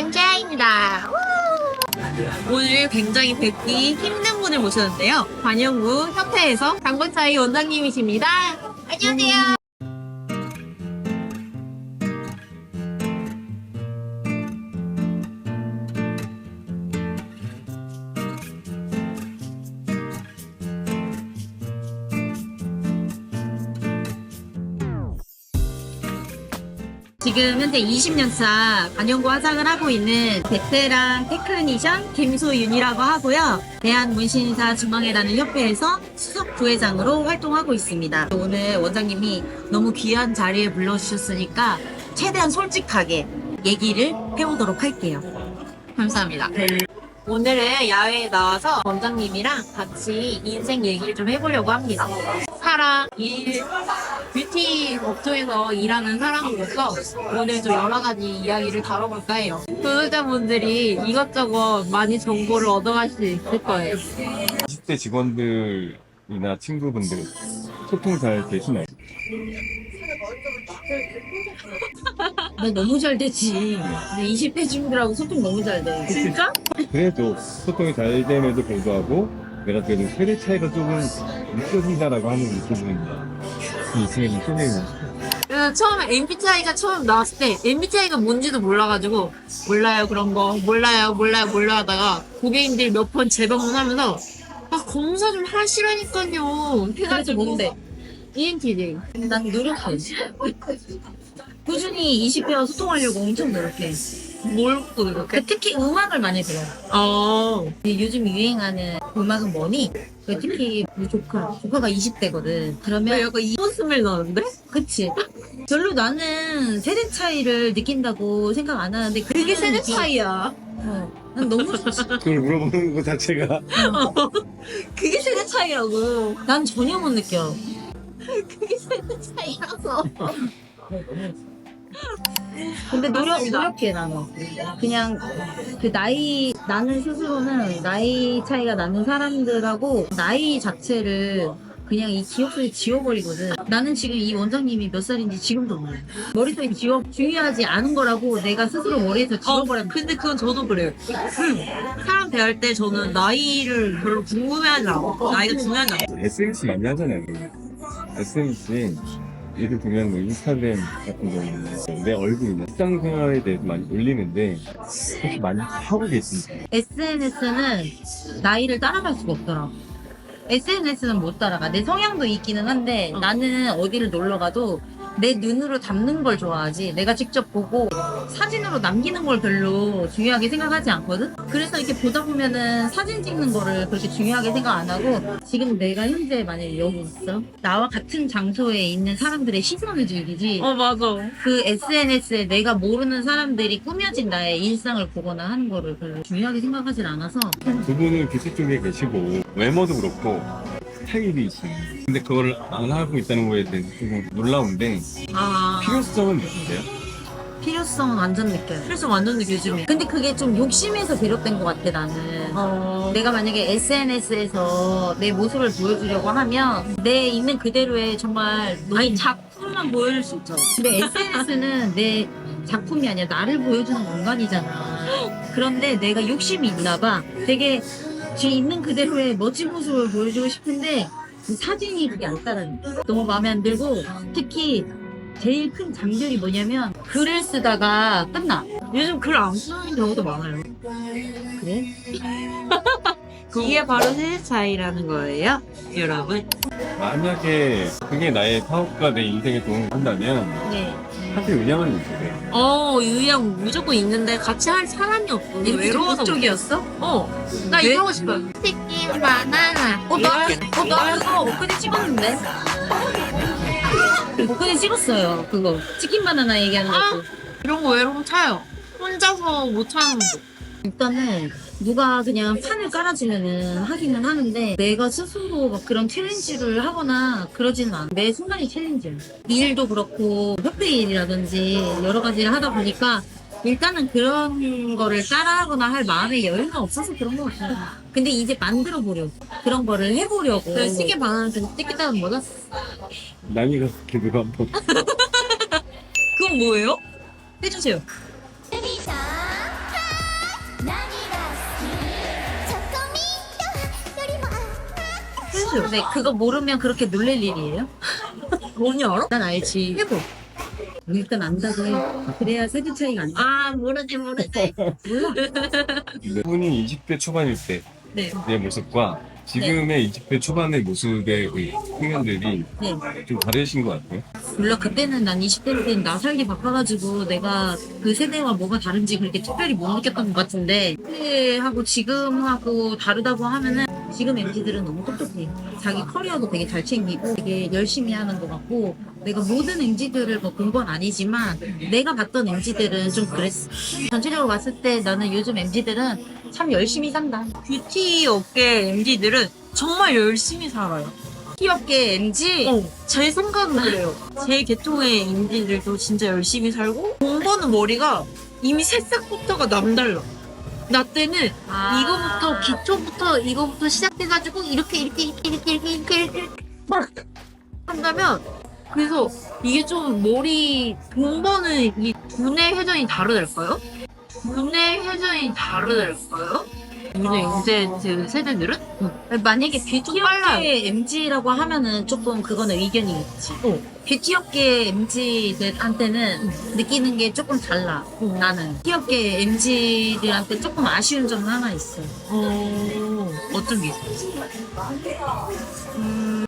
MJ입니다. 오늘 굉장히 뵙기 힘든 분을 모셨는데요. 관영구 협회에서 장본차이 원장님이십니다. 안녕하세요. 지금 현재 20년차 관영구 화장을 하고 있는 베테랑 테크니션 김소윤이라고 하고요. 대한문신사 중앙회라는 협회에서 수석 부회장으로 활동하고 있습니다. 오늘 원장님이 너무 귀한 자리에 불러주셨으니까 최대한 솔직하게 얘기를 해보도록 할게요. 감사합니다. 오늘은 야외에 나와서 원장님이랑 같이 인생 얘기를 좀 해보려고 합니다. 사랑, 일, 뷰티 업종에서 일하는 사람으로서 오늘 좀 여러 가지 이야기를 다뤄볼까 해요. 구독자분들이 이것저것 많이 정보를 얻어갈 수 있을 거예요. 20대 직원들이나 친구분들 소통 잘 되시나요? 나 너무 잘 되지. 근데 20대 친구들하고 소통 너무 잘 돼. 진짜? 그래도 소통이 잘 됨에도 불구하고 내가 그래도 세대 차이가 조금 느껴진다라고 하는 이 부분입니다. 이 있으면 소개해주세요. 그래서 처음에 MBTI가 처음 나왔을 때 MBTI가 뭔지도 몰라가지고 몰라요 그런 거 몰라요 몰라요 몰라 하다가 고객님들이 몇 번 재방문하면서 아 검사 좀 하시라니까요 해가지고 뭔데? ENTJ 난 노력해 꾸준히 20대와 소통하려고 엄청 노력해 뭘 노력해? 특히 음악을 많이 들어 어 요즘 유행하는 음악은 뭐니? 그 특히 우리 조카 조카가 20대거든 그러면 약간 이 웃음을 넣는데? 그치 별로 나는 세대 차이를 느낀다고 생각 안 하는데 그게 세대 차이야. 어, 난 너무 좋지. 그걸 물어보는 것 자체가 그게 세대 차이라고. 난 전혀 못 느껴. 그게 세대 차이라서. 근데 노력, 노력해, 나는. 그냥, 그 나이, 나는 스스로는 나이 차이가 나는 사람들하고 나이 자체를 그냥 이 기억 속에 지워버리거든. 나는 지금 이 원장님이 몇 살인지 지금도 몰라. 머릿속에 지워, 중요하지 않은 거라고 내가 스스로 머리에서 지워버렸 근데 그건 저도 그래요. 사람 대할 때 저는 나이를 별로 궁금해하지 않고, 나이가 중요하지 않고. SNS 많이 하잖아요. SNS에 예를 들면 뭐 인스타그램 같은 경우는 내 얼굴이나 일상생활에 대해서 많이 올리는데 그렇게 많이 하고 계십니까? SNS는 나이를 따라갈 수가 없더라. SNS는 못 따라가. 내 성향도 있기는 한데 나는 어디를 놀러 가도 내 눈으로 담는 걸 좋아하지. 내가 직접 보고 사진으로 남기는 걸 별로 중요하게 생각하지 않거든? 그래서 이렇게 보다 보면은 사진 찍는 거를 그렇게 중요하게 생각 안 하고 지금 내가 현재 만약에 여기 있어. 나와 같은 장소에 있는 사람들의 시선을 즐기지. 어 맞아. 그 SNS에 내가 모르는 사람들이 꾸며진 나의 일상을 보거나 하는 거를 별로 중요하게 생각하진 않아서 두 분은 뷰티 쪽에 계시고 외모도 그렇고 스타일이 있어요. 근데 그걸 안 하고 있다는 거에 대해서 조금 놀라운데 아 필요성은 있으세요? 필요성은 완전 느껴요. 필요성 완전 느껴 요즘에. 근데 그게 좀 욕심에서 비롯된 것 같아 나는. 어. 내가 만약에 SNS에서 내 모습을 보여주려고 하면 내 있는 그대로의 정말 아니 작품만 보여줄 수 있죠. 근데 SNS는 내 작품이 아니라 나를 보여주는 공간이잖아. 그런데 내가 욕심이 있나 봐. 되게 지금 있는 그대로의 멋진 모습을 보여주고 싶은데 그 사진이 그게 안 따라요. 너무 마음에 안 들고 특히 제일 큰 장벽이 뭐냐면 글을 쓰다가 끝나. 요즘 글 안 쓰는 경우도 많아요. 그래? 이게 바로 세대 차이라는 거예요, 여러분. 만약에 그게 나의 사업과 내 인생에 도움을 한다면 네. 사실 의향은 있으세요. 어, 유양 무조건 있는데 같이 할 사람이 없고 외로워서. 쪽이었어? 어, 나 왜? 이거 하고 싶어요. 치킨 바나나. 어, 나, 어, 나 그거 엊그제 찍었는데? 엊그제 찍었어요, 그거. 치킨 바나나 얘기하는 아. 것도. 이런 거 외로움 타요. 혼자서 못 하는 거. 일단은 누가 그냥 판을 깔아주면은 하기는 하는데 내가 스스로 막 그런 챌린지를 하거나 그러지는 않아. 매 순간이 챌린지야. 일도 그렇고 협회 일이라든지 여러 가지를 하다 보니까 일단은 그런 거를 따라하거나 할 마음의 여유가 없어서 그런 것 같아요. 근데 이제 만들어 보려고 그런 거를 해보려고. 그 시계 바나나 찍겠다는 거죠? 남이가 그렇게 누가 한번 그건 뭐예요? 해주세요. 했어요. 근데 그거 모르면 그렇게 놀랄 일이에요? 언니 알아? 난 알지. 해봐. 일단 안다고 해. 그래야 세대 차이가 안 나. 아, 모르지, 모르지. 분이 20대 초반일 때 내 네. 모습과 지금의 20대 초반의 모습의 그 풍년들이 네. 좀 다르신 것 같아요. 물론 그때는 난 20대 때는 나 살기 바빠가지고 내가 그 세대와 뭐가 다른지 그렇게 특별히 못 느꼈던 것 같은데 그때하고 지금하고 다르다고 하면은 지금 MZ들은 너무 똑똑해. 자기 커리어도 되게 잘 챙기고 되게 열심히 하는 것 같고 내가 모든 MZ들을 뭐 본 건 아니지만 내가 봤던 MZ들은 좀 그랬어. 전체적으로 봤을 때 나는 요즘 MZ들은 참 열심히 산다. 뷰티 업계 MD들은 정말 열심히 살아요. 티 업계 MZ 어, 제 생각은 그래요. 제 계통의 MD들도 진짜 열심히 살고 돈 버는 머리가 이미 새싹부터가 남달라. 나 때는 아. 이거부터 기초부터 이거부터 시작해가지고 이렇게 이렇게 이렇게 이렇게 이렇게 이렇게, 이렇게 막 한다면 그래서 이게 좀 머리 돈 버는 이 두뇌 회전이 다르달까요? 두뇌 회전이 다르달까요? 요즘 이제 제 세대들은 만약에. 업계 MG라고 하면은 조금 그거는 의견이 있지. 어. 업계 MG들한테는 느끼는 게 조금 달라. 나는 뷰티 업계 MG들한테 조금 아쉬운 점은 하나 있어. 어 어떤 게 있어요? 음,